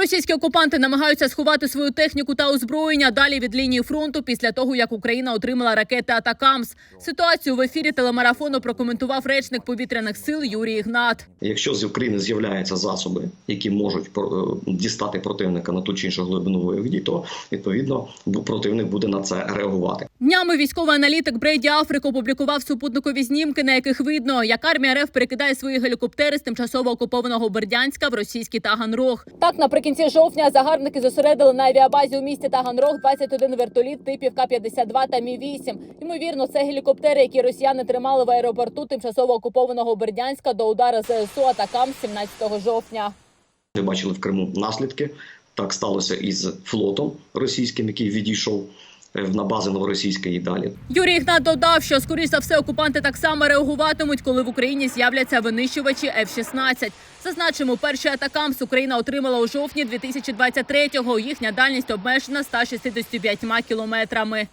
Російські окупанти намагаються сховати свою техніку та озброєння далі від лінії фронту після того, як Україна отримала ракети Атакамс. Ситуацію в ефірі телемарафону прокоментував речник повітряних сил Юрій Ігнат. Якщо з України з'являються засоби, які можуть е, дістати противника на ту чи іншу глибину бойових дій, то відповідно противник буде на це реагувати. Днями військовий аналітик Брейді Африк опублікував супутникові знімки, на яких видно, як армія РФ перекидає свої гелікоптери з тимчасово окупованого Бердянська в російський Таганрог. Так, наприкінці жовтня загарбники зосередили на авіабазі у місті Таганрог 21 вертоліт типів К-52 та Мі-8. Ймовірно, це гелікоптери, які росіяни тримали в аеропорту тимчасово окупованого Бердянська до удару ЗСУ атакам 17 жовтня. Ми бачили в Криму наслідки. Так сталося із флотом російським, який відійшов на бази новоросійської і далі. Юрій Ігнат додав, що скоріш за все окупанти так само реагуватимуть, коли в Україні з'являться винищувачі F-16. Зазначимо, перший атакамс Україна отримала у жовтні 2023-го. Їхня дальність обмежена 165 кілометрами.